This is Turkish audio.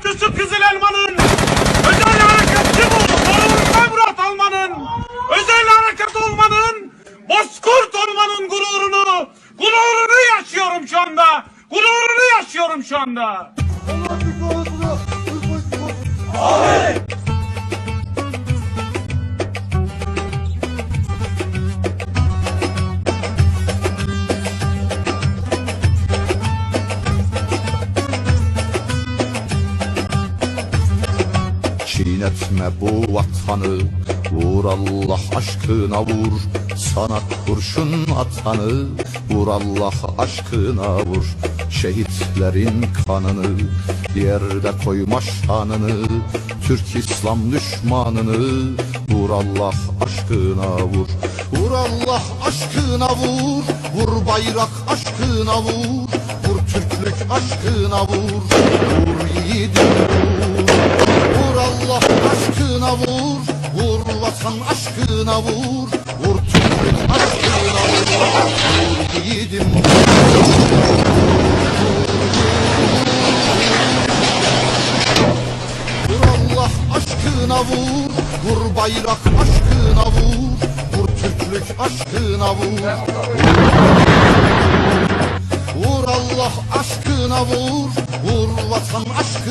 harekatçısı Kızıl Elma'nın özel harekatçı. Doğrulukta Murat Alman'ın özel harekat olmanın Bozkurt olmanın gururunu gururunu yaşıyorum şu anda. Gururunu yaşıyorum şu anda. Çiğnetme bu vatanı Vur Allah aşkına vur. Sana kurşun atanı Vur Allah aşkına vur. Şehitlerin kanını Yerde koyma şanını. Türk İslam düşmanını Vur Allah aşkına vur. Vur Allah aşkına vur Vur bayrak aşkına vur. Vur Türklük aşkına vur aşkına vur Vur vatan aşkına vur. Vur Türklük aşkına vur. Vur yiğidim. Vur Allah aşkına vur. Vur bayrak aşkına vur. Vur Türklük aşkına vur. Vur Allah aşkına vur. Vur vatan aşkına